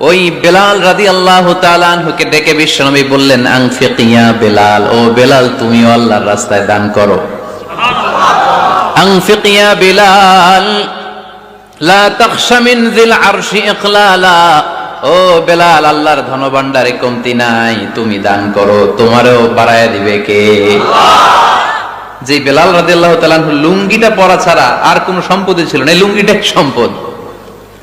ওই বেলাল রাদি আল্লাহ তালানহুকে ডেকে বিশ্বনবী বললেন আংফিকিয়া বেলাল, ও বেলাল তুমি আল্লাহর রাস্তায় দান করো। আংফিকিয়া বেলাল আল্লাহর কমতি নাই, তুমি দান করো, তোমারও দিবে কে? যে বেলাল লুঙ্গিটা পরা ছাড়া আর কোনো সম্পদ ছিল না। লুঙ্গিটা সম্পদ?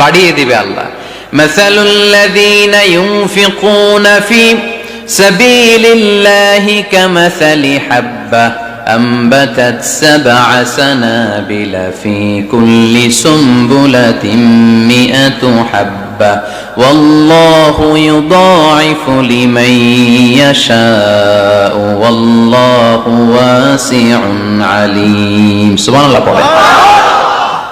বাড়িয়ে দিবে আল্লাহ مثل الذين ينفقون في سبيل الله كمثل حبة أنبتت سبع سنابل في كل سنبلة مئة حبة والله يضاعف لمن يشاء والله واسع عليم سبحان الله পড়ে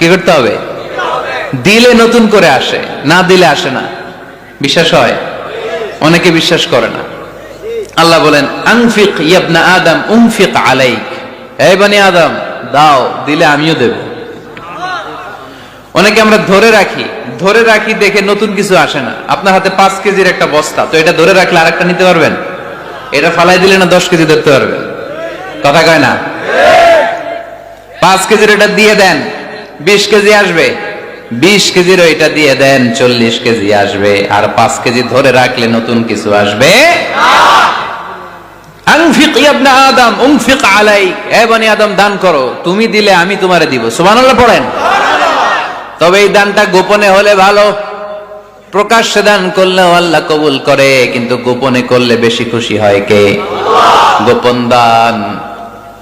কি করতে হবে? দিলে নতুন করে আসে, না দিলে আসে না। বিশ্বাস হয়? অনেকে বিশ্বাস করে না। আল্লাহ বলেন আংফিক ইয়াবনা আদম উংফিক আলাইক। এই বানি আদম, দাও, দিলে আমিও দেব। অনেকে আমরা ধরে রাখি ধরে রাখি দেখে নতুন কিছু আসে না। আপনার হাতে পাঁচ কেজির একটা বস্তা, তো এটা ধরে রাখলে আরেকটা নিতে পারবেন? এটা ফালাই দিলে না দশ কেজি ধরতে পারবেন? কথা কয় না? পাঁচ কেজির এটা দিয়ে দেন বিশ কেজি আসবে। বিশ কেজির ওইটা দিয়ে দেন, চল্লিশ কেজি আসবে। আর পাঁচ কেজি ধরে রাখলে নতুন কিছু আসবে। আদম বনি আদম, দান করো। তুমি দিলে আমি তোমারে দিব। পড়েন। তবে এই দানটা গোপনে হলে ভালো। প্রকাশ্যে দান আল্লাহ কবুল করে, কিন্তু গোপনে করলে বেশি খুশি হয় কে? গোপন দান।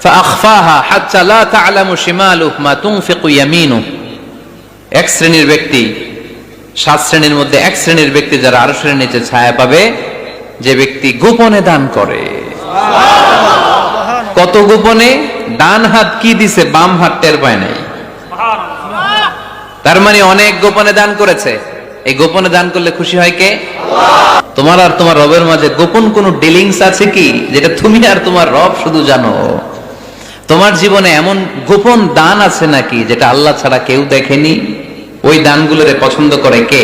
فأخفاها حتى لا تعلم شماله ما تنفق يمينه এক শ্রেণীর ব্যক্তি সাত শ্রেণীর মধ্যে এক শ্রেণীর ব্যক্তি যারা আরো শ্রেণীর নিচে ছায়া পাবে যে ব্যক্তি গোপনে দান করে কত গোপনে ডান হাত কি দিছে বাম হাত টের পায় নাই তার মানে অনেক গোপনে দান করেছে এই গোপনে দান করলে খুশি হয় কে তোমার আর তোমার রবের মাঝে গোপন কোন ডিলিংস আছে কি যেটা তুমি আর তোমার রব শুধু জানো তোমার জীবনে এমন গোপন দান আছে নাকি যেটা আল্লাহ ছাড়া কেউ দেখেনি? ওই দানগুলোরে পছন্দ করে কে?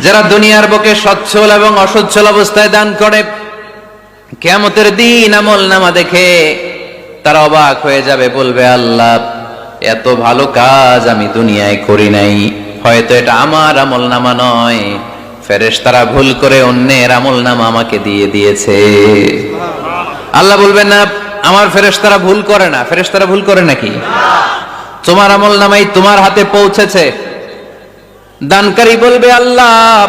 যারা দুনিয়ার বুকে সচ্ছল এবং অসচ্ছল অবস্থায় দান করে কেমতের দিন আমল নামা দেখে তারা অবাক হয়ে যাবে বলবে আল্লাহ এত ভালো কাজ আমি দুনিয়ায় করি নাই। হয়তো এটা আমার আমল নামা নয়। ফেরেশ তারা ভুল করে অন্যের আমল নামা আমাকে দিয়ে দিয়েছে। আল্লাহ বলবেন না আমার ফেরেশতারা ভুল করে না। ফেরেশতারা ভুল করে নাকি? তোমার আমল নামাই তোমার হাতে পৌঁছেছে। দানকারী বলবে, আল্লাহ,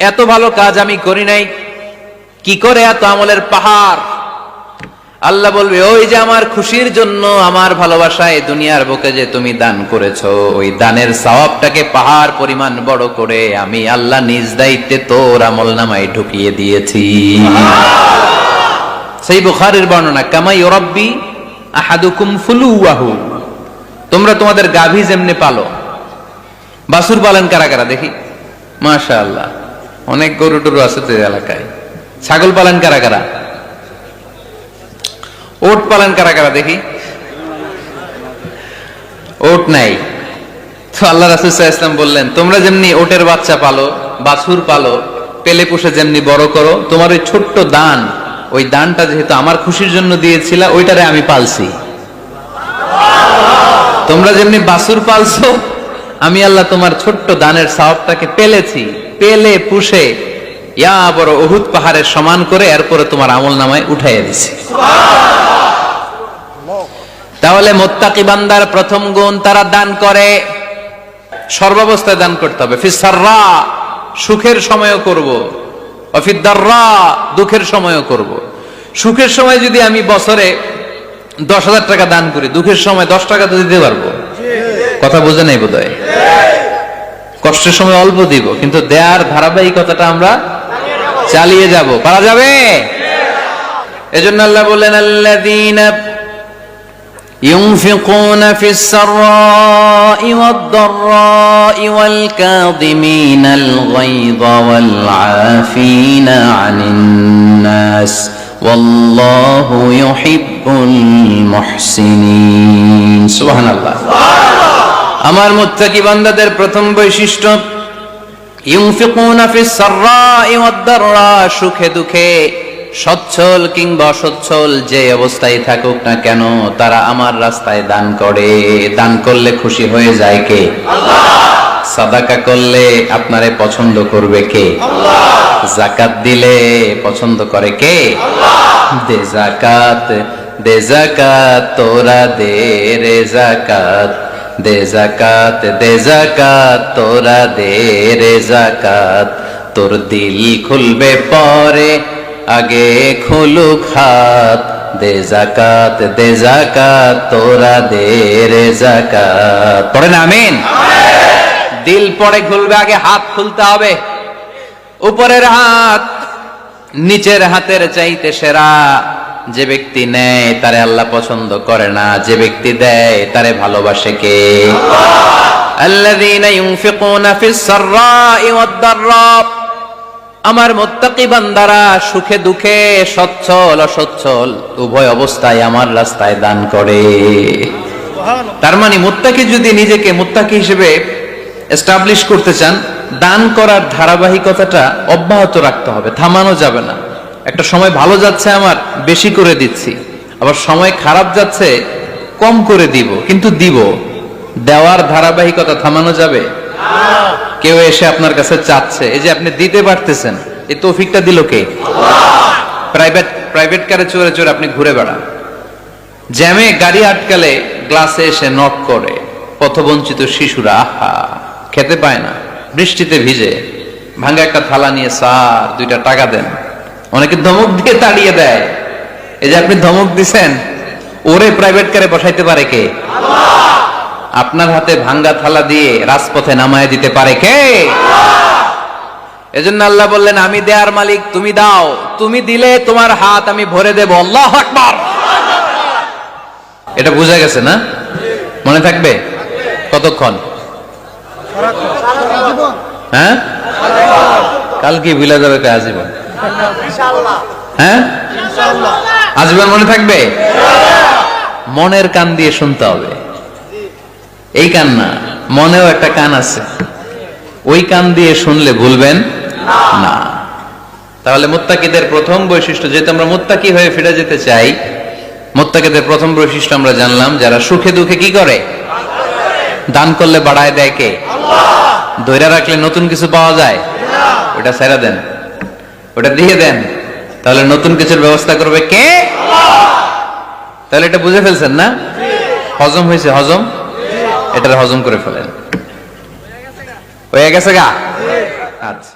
এত ভালো কাজ আমি করি নাই। কি করে এত আমলের পাহাড়? আল্লাহ বলবে, ওই যে আমার খুশির জন্য, আমার ভালোবাসায় দুনিয়ার বুকে যে তুমি দান করেছ, ওই দানের সওয়াবটাকে পাহাড় পরিমাণ বড় করে আমি আল্লাহ নিজ দায়িত্বে তোর আমল নামায় ঢুকিয়ে দিয়েছি। সেই বুখারের বর্ণনা কামাই ওরব্বি আহাদুকুম ফুলুয়াহু তোমরা তোমাদের গাভী যেমনি পালো। বাসুর পালন কারা কারা? দেখি। মাশা আল্লাহ অনেক গরু টরু আছে তো এলাকায়। ছাগল পালন কারা কারা? ওট পালন কারা কারা? দেখি। ওট নাই। তো আল্লাহ রাসুল ইসলাম বললেন, তোমরা যেমনি ওটের বাচ্চা পালো, বাছুর পালো, পেলে পুষে যেমনি বড় করো, তোমার ওই ছোট্ট দান ওই দানটা যেহেতু আমার খুশির জন্য দিয়েছিলা, ওইটারে আমি পালছি। তোমরা যেমনি বাছুর পালছো, আমি আল্লাহ তোমার ছোট্ট দানের সাহবটাকে পেলেছি, পেলে, পুষে, ইয়া বড় অহুত পাহাড়ের সমান করে এরপরে তোমার আমল নামায় উঠাইয়া দিছি। তাহলে মোত্তাকি বান্দার প্রথম গুণ তারা দান করে, সর্বাবস্থায় দান করতে হবে। ফিসাররা সুখের সময়ও করব। অফিদ্দাররা দুঃখের সময়ও করব। সুখের সময় যদি আমি বছরে দশ হাজার টাকা দান করি, দুঃখের সময় দশ টাকা তো দিতে পারব? কথা বোঝে নাই বোধ কষ্টের সময় অল্প দিব, কিন্তু দেয়ার ধারাবাহিকতাটা আমরা চালিয়ে যাব। পারা যাবে? এজন্য আল্লাহ বললেন, আল্লাযীনা ينفقون في السراء والضراء والكاظمين الغيظ والعافين عن الناس والله يحب المحسنين سبحان الله আমার মুত্তাকি বান্দাদের প্রথম বৈশিষ্ট্য ইউনফিকুনা ফিস সাররাই ওয়াদ দাররা সুখে দুঃখে সচ্ছল কিংবা অসচ্ছল যে অবস্থায় থাকুক না কেন তারা আমার রাস্তায় দান করে। দান করলে খুশি হয়ে যায় কে? সাদাকা করলে আপনারে পছন্দ করবে কে? জাকাত দিলে পছন্দ করে কে? দে জাকাত দে জাকাত তোরা দে রে জাকাত। দে জাকাত দে জাকাত তোরা দে রে জাকাত। তোর দিল খুলবে পরে আগে খুলুক হাত দে জাকাত দে জাকাত তোরা দে রে জাকাত পড়েন আমিন? দিল পরে খুলবে, আগে হাত খুলতে হবে। উপরের হাত, নিচের হাতের চাইতে সেরা। যে ব্যক্তি নেয়, তারে আল্লাহ পছন্দ করে না। যে ব্যক্তি দেয়, তারে ভালোবাসে কে? আল্লাযীনা ইউনফিকুনা ফিস সাররাই ওয়াদ দাররা আমার মোত্তাকি বান্দারা সুখে দুঃখে সচ্ছল অসচ্ছল উভয় অবস্থায় আমার রাস্তায় দান করে। তার মানে মোত্তাকি যদি নিজেকে মোত্তাকি হিসেবে এস্টাবলিশ করতে চান দান করার ধারাবাহিকতাটা অব্যাহত রাখতে হবে থামানো যাবে না। একটা সময় ভালো যাচ্ছে আমার বেশি করে দিচ্ছি। আবার সময় খারাপ যাচ্ছে কম করে দিব কিন্তু দিব। দেওয়ার ধারাবাহিকতা থামানো যাবে? কেউ এসে আপনার কাছে চাচ্ছে। এই যে আপনি দিতে পারতেছেন, এই তৌফিকটা দিল কে? প্রাইভেট প্রাইভেট কারে চড়ে চড়ে আপনি ঘুরে বেড়ান। জ্যামে গাড়ি আটকালে গ্লাসে এসে নক করে পথবঞ্চিত শিশুরা, আহা, খেতে পায় না, বৃষ্টিতে ভিজে, ভাঙ্গা একটা থালা নিয়ে, স্যার, দুইটা টাকা দেন। অনেকে ধমক দিয়ে তাড়িয়ে দেয়। এই যে আপনি ধমক দিছেন, ওরে প্রাইভেট কারে বসাইতে পারে কে? আপনার হাতে ভাঙ্গা থালা দিয়ে রাজপথে নামায় দিতে পারে কে? এজন্য আল্লাহ বললেন, আমি দেয়ার মালিক, তুমি দাও। তুমি দিলে তোমার হাত আমি ভরে দেব। আল্লাহ আকবার! এটা বুঝা গেছে না? মনে থাকবে? কতক্ষণ? হ্যাঁ? কালকে বিলা যাবে কে আজীবন? হ্যাঁ? আজীবন মনে থাকবে? মনের কান দিয়ে শুনতে হবে। এই কান না মনেও একটা কান আছে। ওই কান দিয়ে শুনলে ভুলবেন না। তাহলে মুত্তাকিদের প্রথম বৈশিষ্ট্য, যেহেতু আমরা মুত্তাকি হয়ে ফিরে যেতে চাই, মুত্তাকিদের প্রথম বৈশিষ্ট্য আমরা জানলাম, যারা সুখে দুঃখে কি করে? দান করলে বাড়ায় দেয় কে? ধৈর্য রাখলে নতুন কিছু পাওয়া যায়? ওটা সেরা দেন। ওটা দিয়ে দেন। তাহলে নতুন কিছুর ব্যবস্থা করবে কে? তাহলে এটা বুঝে ফেলছেন না? হজম হয়েছে, হজম? এটার হজম করে ফেলেন। হয়ে গেছে গা? আচ্ছা।